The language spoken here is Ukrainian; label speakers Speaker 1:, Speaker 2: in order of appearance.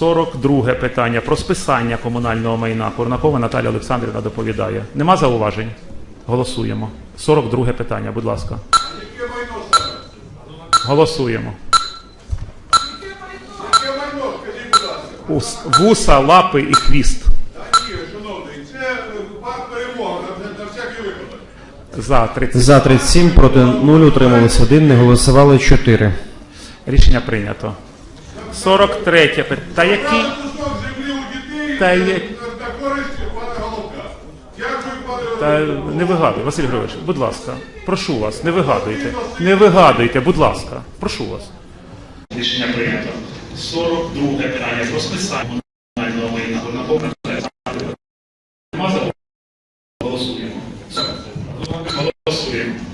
Speaker 1: 42 питання про списання комунального майна. Корнакова Наталя Олександрівна доповідає. Нема зауважень? Голосуємо. 42 питання, будь ласка. Голосуємо. Вуса, лапи і хвіст. За 30.
Speaker 2: За 37, проти 0, утрималися 1, не голосували 4.
Speaker 1: Рішення прийнято. 43 питання. Та який? Та є-
Speaker 3: на, на
Speaker 1: Та не вигадуй, Василь Григорович, будь ласка, прошу вас, не вигадуйте. Не вигадуйте, будь ласка, прошу вас. Рішення прийнято. 42 питання про списання комунального майна. Голосуємо. Голосуємо. Прийнято.